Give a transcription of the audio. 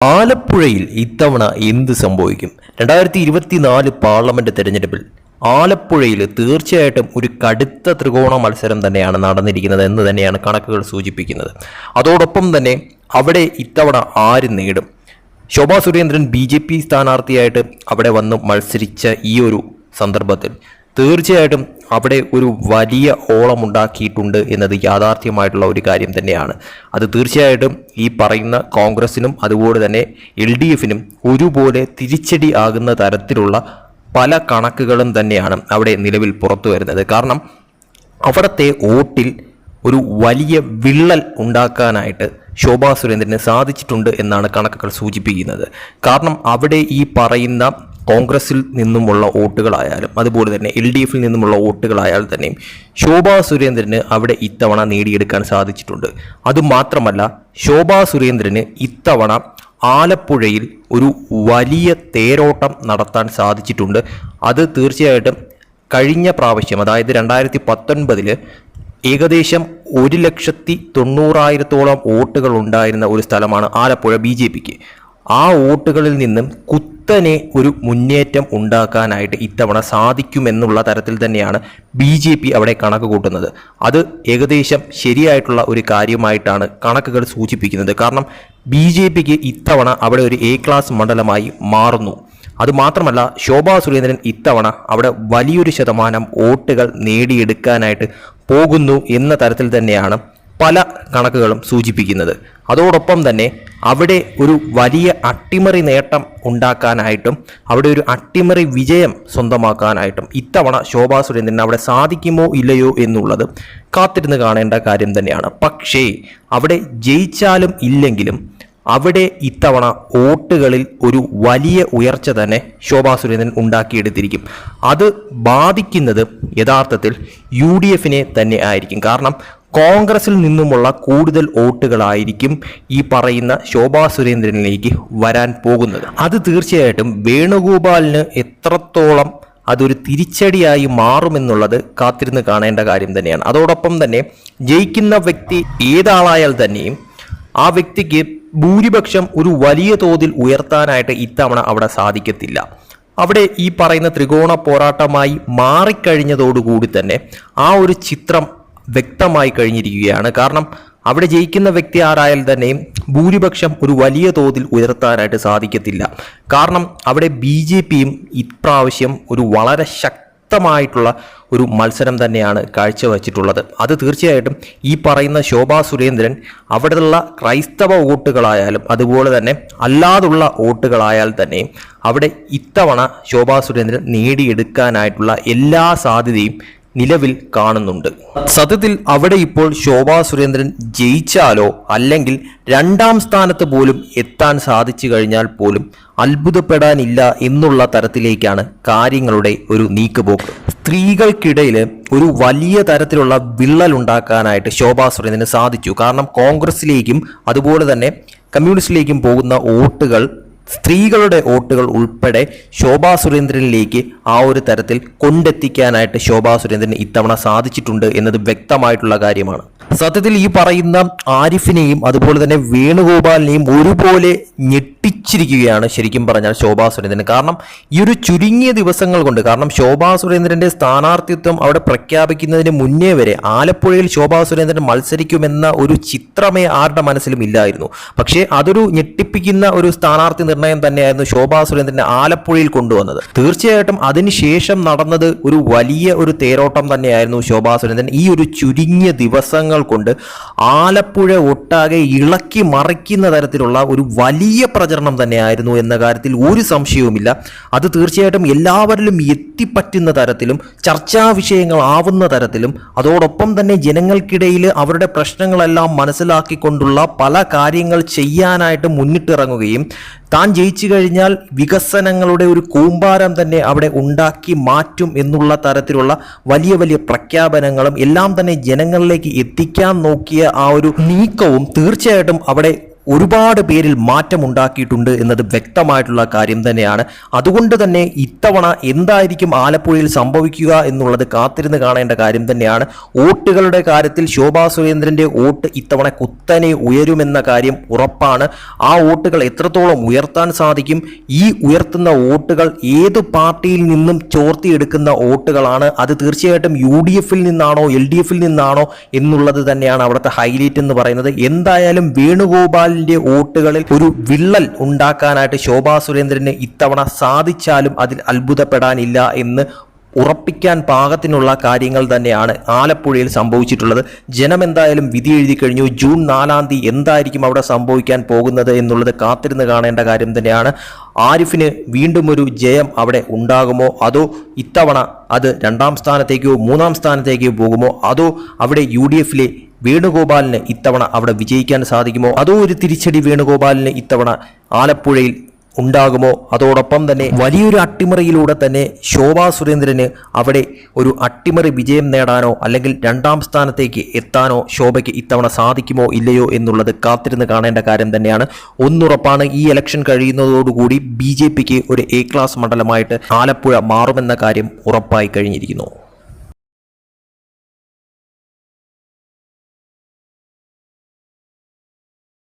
ആലപ്പുഴയിൽ ഇത്തവണ എന്ത് സംഭവിക്കും? രണ്ടായിരത്തി ഇരുപത്തിനാല് പാർലമെന്റ് തെരഞ്ഞെടുപ്പിൽ ആലപ്പുഴയിൽ തീർച്ചയായിട്ടും ഒരു കടുത്ത ത്രികോണ മത്സരം തന്നെയാണ് നടന്നിരിക്കുന്നത് എന്ന് തന്നെയാണ് കണക്കുകൾ സൂചിപ്പിക്കുന്നത്. അതോടൊപ്പം തന്നെ അവിടെ ഇത്തവണ ആര് നേടും? Shobha Surendran B J P സ്ഥാനാർത്ഥിയായിട്ട് അവിടെ വന്ന് മത്സരിച്ച ഈ ഒരു സന്ദർഭത്തിൽ തീർച്ചയായിട്ടും അവിടെ ഒരു വലിയ ഓളമുണ്ടാക്കിയിട്ടുണ്ട് എന്നത് യാഥാർത്ഥ്യമായിട്ടുള്ള ഒരു കാര്യം തന്നെയാണ്. അത് തീർച്ചയായിട്ടും ഈ പറയുന്ന കോൺഗ്രസിനും അതുപോലെ തന്നെ എൽ ഡി എഫിനും ഒരുപോലെ തിരിച്ചടി ആകുന്ന തരത്തിലുള്ള പല കണക്കുകളും തന്നെയാണ് അവിടെ നിലവിൽ പുറത്തു വരുന്നത്. കാരണം അവിടുത്തെ വോട്ടിൽ ഒരു വലിയ വിള്ളൽ ഉണ്ടാക്കാനായിട്ട് ശോഭാ സുരേന്ദ്രന് സാധിച്ചിട്ടുണ്ട് എന്നാണ് കണക്കുകൾ സൂചിപ്പിക്കുന്നത്. കാരണം അവിടെ ഈ പറയുന്ന കോൺഗ്രസിൽ നിന്നുമുള്ള വോട്ടുകളായാലും അതുപോലെ തന്നെ എൽ ഡി എഫിൽ നിന്നുമുള്ള വോട്ടുകളായാൽ തന്നെയും ശോഭാ സുരേന്ദ്രന് അവിടെ ഇത്തവണ നേടിയെടുക്കാൻ സാധിച്ചിട്ടുണ്ട്. അതുമാത്രമല്ല ശോഭാ സുരേന്ദ്രന് ഇത്തവണ ആലപ്പുഴയിൽ ഒരു വലിയ തേരോട്ടം നടത്താൻ സാധിച്ചിട്ടുണ്ട്. അത് തീർച്ചയായിട്ടും കഴിഞ്ഞ പ്രാവശ്യം അതായത് രണ്ടായിരത്തി പത്തൊൻപതിൽ ഏകദേശം ഒരു ലക്ഷത്തി തൊണ്ണൂറായിരത്തോളം വോട്ടുകൾ ഉണ്ടായിരുന്ന ഒരു സ്ഥലമാണ് ആലപ്പുഴ ബി ജെ പിക്ക്. ആ വോട്ടുകളിൽ നിന്നും കുത്തനെ ഒരു മുന്നേറ്റം ഉണ്ടാക്കാനായിട്ട് ഇത്തവണ സാധിക്കുമെന്നുള്ള തരത്തിൽ തന്നെയാണ് ബി ജെ പി അവിടെ കണക്ക് കൂട്ടുന്നത്. അത് ഏകദേശം ശരിയായിട്ടുള്ള ഒരു കാര്യമായിട്ടാണ് കണക്കുകൾ സൂചിപ്പിക്കുന്നത്. കാരണം ബി ജെ പിക്ക് ഇത്തവണ അവിടെ ഒരു എ ക്ലാസ് മണ്ഡലമായി മാറുന്നു. അതുമാത്രമല്ല ശോഭാ സുരേന്ദ്രൻ ഇത്തവണ അവിടെ വലിയൊരു ശതമാനം വോട്ടുകൾ നേടിയെടുക്കാനായിട്ട് പോകുന്നു എന്ന തരത്തിൽ തന്നെയാണ് പല കണക്കുകളും സൂചിപ്പിക്കുന്നത്. അതോടൊപ്പം തന്നെ അവിടെ ഒരു വലിയ അട്ടിമറി നേട്ടം ഉണ്ടാക്കാനായിട്ടും അവിടെ ഒരു അട്ടിമറി വിജയം സ്വന്തമാക്കാനായിട്ടും ഇത്തവണ ശോഭാ സുരേന്ദ്രൻ അവിടെ സാധിക്കുമോ ഇല്ലയോ എന്നുള്ളത് കാത്തിരുന്ന് കാണേണ്ട കാര്യം തന്നെയാണ്. പക്ഷേ അവിടെ ജയിച്ചാലും ഇല്ലെങ്കിലും അവിടെ ഇത്തവണ വോട്ടുകളിൽ ഒരു വലിയ ഉയർച്ച തന്നെ ശോഭാ സുരേന്ദ്രൻ ഉണ്ടാക്കിയെടുത്തിരിക്കും. അത് ബാധിക്കുന്നത് യഥാർത്ഥത്തിൽ യു ഡി എഫിനെ തന്നെ ആയിരിക്കും. കാരണം കോൺഗ്രസിൽ നിന്നുമുള്ള കൂടുതൽ വോട്ടുകളായിരിക്കും ഈ പറയുന്ന ശോഭാ സുരേന്ദ്രനിലേക്ക് വരാൻ പോകുന്നത്. അത് തീർച്ചയായിട്ടും വേണുഗോപാലിന് എത്രത്തോളം അതൊരു തിരിച്ചടിയായി മാറുമെന്നുള്ളത് കാത്തിരുന്ന് കാണേണ്ട കാര്യം തന്നെയാണ്. അതോടൊപ്പം തന്നെ ജയിക്കുന്ന വ്യക്തി ഏതാളായാൽ തന്നെയും ആ വ്യക്തിക്ക് ഭൂരിപക്ഷം ഒരു വലിയ തോതിൽ ഉയർത്താനായിട്ട് ഇത്തവണ അവിടെ സാധിക്കത്തില്ല. അവിടെ ഈ പറയുന്ന ത്രികോണ പോരാട്ടമായി മാറിക്കഴിഞ്ഞതോടുകൂടി തന്നെ ആ ഒരു ചിത്രം വ്യക്തമായി കഴിഞ്ഞിരിക്കുകയാണ്. കാരണം അവിടെ ജയിക്കുന്ന വ്യക്തി ആരായാൽ തന്നെയും ഭൂരിപക്ഷം ഒരു വലിയ തോതിൽ ഉയർത്താനായിട്ട് സാധിക്കത്തില്ല. കാരണം അവിടെ ബി ജെ പിയും ഇപ്രാവശ്യം ഒരു വളരെ ശക്തമായിട്ടുള്ള ഒരു മത്സരം തന്നെയാണ് കാഴ്ചവെച്ചിട്ടുള്ളത്. അത് തീർച്ചയായിട്ടും ഈ പറയുന്ന ശോഭാ സുരേന്ദ്രൻ അവിടെയുള്ള ക്രൈസ്തവ വോട്ടുകളായാലും അതുപോലെ തന്നെ അല്ലാതുള്ള വോട്ടുകളായാൽ തന്നെയും അവിടെ ഇത്തവണ ശോഭാ സുരേന്ദ്രൻ നേടിയെടുക്കാനായിട്ടുള്ള എല്ലാ സാധ്യതയും നിലവിൽ കാണുന്നുണ്ട്. സത്യത്തിൽ അവിടെ ഇപ്പോൾ ശോഭാ സുരേന്ദ്രൻ ജയിച്ചാലോ അല്ലെങ്കിൽ രണ്ടാം സ്ഥാനത്ത് പോലും എത്താൻ സാധിച്ചു കഴിഞ്ഞാൽ പോലും അത്ഭുതപ്പെടാനില്ല എന്നുള്ള തരത്തിലേക്കാണ് കാര്യങ്ങളുടെ ഒരു നീക്കുപോക്ക്. സ്ത്രീകൾക്കിടയിൽ ഒരു വലിയ തരത്തിലുള്ള വിള്ളൽ ഉണ്ടാക്കാനായിട്ട് ശോഭാ സുരേന്ദ്രന് സാധിച്ചു. കാരണം കോൺഗ്രസിലേക്കും അതുപോലെ തന്നെ കമ്മ്യൂണിസ്റ്റിലേക്കും പോകുന്ന വോട്ടുകൾ സ്ത്രീകളുടെ വോട്ടുകൾ ഉൾപ്പെടെ ശോഭാ സുരേന്ദ്രനിലേക്ക് ആ ഒരു തരത്തിൽ കൊണ്ടെത്തിക്കാനായിട്ട് ശോഭാ സുരേന്ദ്രന് ഇത്തവണ സാധിച്ചിട്ടുണ്ട് എന്നത് വ്യക്തമായിട്ടുള്ള കാര്യമാണ്. സത്യത്തിൽ ഈ പറയുന്ന ആരിഫിനെയും അതുപോലെ തന്നെ വേണുഗോപാലിനെയും ഒരുപോലെ ഞെട്ടിച്ചിരിക്കുകയാണ് ശരിക്കും പറഞ്ഞാൽ ശോഭാ സുരേന്ദ്രൻ. കാരണം ഈ ഒരു ചുരുങ്ങിയ ദിവസങ്ങൾ കൊണ്ട് കാരണം ശോഭാ സുരേന്ദ്രന്റെ സ്ഥാനാർത്ഥിത്വം അവിടെ പ്രഖ്യാപിക്കുന്നതിന് മുന്നേ വരെ ആലപ്പുഴയിൽ ശോഭാ സുരേന്ദ്രൻ മത്സരിക്കുമെന്ന ഒരു ചിത്രമേ ആരുടെ മനസ്സിലും ഇല്ലായിരുന്നു. പക്ഷേ അതൊരു ഞെട്ടിപ്പിക്കുന്ന ഒരു സ്ഥാനാർത്ഥി നിർണയം തന്നെയായിരുന്നു ശോഭാ സുരേന്ദ്രനെ ആലപ്പുഴയിൽ കൊണ്ടുവന്നത്. തീർച്ചയായിട്ടും അതിനുശേഷം നടന്നത് ഒരു വലിയ ഒരു തേരോട്ടം തന്നെയായിരുന്നു ശോഭാ സുരേന്ദ്രൻ. ഈ ഒരു ചുരുങ്ങിയ ദിവസങ്ങൾ കൊണ്ട് ആലപ്പുഴ ഒട്ടാകെ ഇളക്കി മറിക്കുന്ന തരത്തിലുള്ള ഒരു വലിയ പ്രചരണം തന്നെയായിരുന്നു എന്ന കാര്യത്തിൽ ഒരു സംശയവുമില്ല. അത് തീർച്ചയായിട്ടും എല്ലാവരിലും എത്തിപ്പറ്റുന്ന തരത്തിലും ചർച്ചാ വിഷയങ്ങളാവുന്ന തരത്തിലും അതോടൊപ്പം തന്നെ ജനങ്ങൾക്കിടയിൽ അവരുടെ പ്രശ്നങ്ങളെല്ലാം മനസ്സിലാക്കിക്കൊണ്ടുള്ള പല കാര്യങ്ങൾ ചെയ്യാനായിട്ട് മുന്നിട്ടിറങ്ങുകയും താൻ ജയിച്ചു കഴിഞ്ഞാൽ വികസനങ്ങളുടെ ഒരു കൂമ്പാരം തന്നെ അവിടെ ഉണ്ടാക്കി മാറ്റും എന്നുള്ള തരത്തിലുള്ള വലിയ വലിയ പ്രഖ്യാപനങ്ങളും എല്ലാം തന്നെ ജനങ്ങളിലേക്ക് എത്തിക്കാൻ നോക്കിയ ആ ഒരു നീക്കവും തീർച്ചയായിട്ടും അവിടെ ഒരുപാട് പേരിൽ മാറ്റമുണ്ടാക്കിയിട്ടുണ്ട് എന്നത് വ്യക്തമായിട്ടുള്ള കാര്യം തന്നെയാണ്. അതുകൊണ്ട് തന്നെ ഇത്തവണ എന്തായിരിക്കും ആലപ്പുഴയിൽ സംഭവിക്കുക എന്നുള്ളത് കാത്തിരുന്ന് കാണേണ്ട കാര്യം തന്നെയാണ്. വോട്ടുകളുടെ കാര്യത്തിൽ ശോഭാ സുരേന്ദ്രന്റെ വോട്ട് ഇത്തവണ കുത്തനെ ഉയരുമെന്ന കാര്യം ഉറപ്പാണ്. ആ വോട്ടുകൾ എത്രത്തോളം ഉയർത്താൻ സാധിക്കും? ഈ ഉയർത്തുന്ന വോട്ടുകൾ ഏത് പാർട്ടിയിൽ നിന്നും ചോർത്തിയെടുക്കുന്ന വോട്ടുകളാണ്? അത് തീർച്ചയായിട്ടും യു ഡി എഫിൽ നിന്നാണോ എൽ ഡി എഫിൽ നിന്നാണോ എന്നുള്ളത് തന്നെയാണ് അവിടുത്തെ ഹൈലൈറ്റ് എന്ന് പറയുന്നത്. എന്തായാലും വേണുഗോപാലിന്റെ വോട്ടുകളിൽ ഒരു വിള്ളൽ ഉണ്ടാക്കാനായിട്ട് ശോഭാ സുരേന്ദ്രന് ഇത്തവണ സാധിച്ചാലും അതിൽ അത്ഭുതപ്പെടാനില്ല എന്ന് ഉറപ്പിക്കാൻ പാകത്തിനുള്ള കാര്യങ്ങൾ തന്നെയാണ് ആലപ്പുഴയിൽ സംഭവിച്ചിട്ടുള്ളത്. ജനം എന്തായാലും വിധി എഴുതി കഴിഞ്ഞു. ജൂൺ നാലാം തീയതി എന്തായിരിക്കും അവിടെ സംഭവിക്കാൻ പോകുന്നത് എന്നുള്ളത് കാത്തിരുന്ന് കാണേണ്ട കാര്യം തന്നെയാണ്. ആരിഫിന് വീണ്ടും ഒരു ജയം അവിടെ ഉണ്ടാകുമോ? അതോ ഇത്തവണ അത് രണ്ടാം സ്ഥാനത്തേക്കോ മൂന്നാം സ്ഥാനത്തേക്കോ പോകുമോ? അതോ അവിടെ യു ഡി എഫിലെ വേണുഗോപാലിന് ഇത്തവണ അവിടെ വിജയിക്കാൻ സാധിക്കുമോ? അതോ ഒരു തിരിച്ചടി വേണുഗോപാലിന് ഇത്തവണ ആലപ്പുഴയിൽ ഉണ്ടാകുമോ? അതോടൊപ്പം തന്നെ വലിയൊരു അട്ടിമറിയിലൂടെ തന്നെ ശോഭാ സുരേന്ദ്രന് അവിടെ ഒരു അട്ടിമറി വിജയം നേടാനോ അല്ലെങ്കിൽ രണ്ടാം സ്ഥാനത്തേക്ക് എത്താനോ ശോഭയ്ക്ക് ഇത്തവണ സാധിക്കുമോ ഇല്ലയോ എന്നുള്ളത് കാത്തിരുന്ന് കാണേണ്ട കാര്യം തന്നെയാണ്. ഒന്നുറപ്പാണ് ഈ ഇലക്ഷൻ കഴിയുന്നതോടുകൂടി ബി ജെ പിക്ക് ഒരു എ ക്ലാസ് മണ്ഡലമായിട്ട് ആലപ്പുഴ മാറുമെന്ന കാര്യം ഉറപ്പായി കഴിഞ്ഞിരിക്കുന്നു.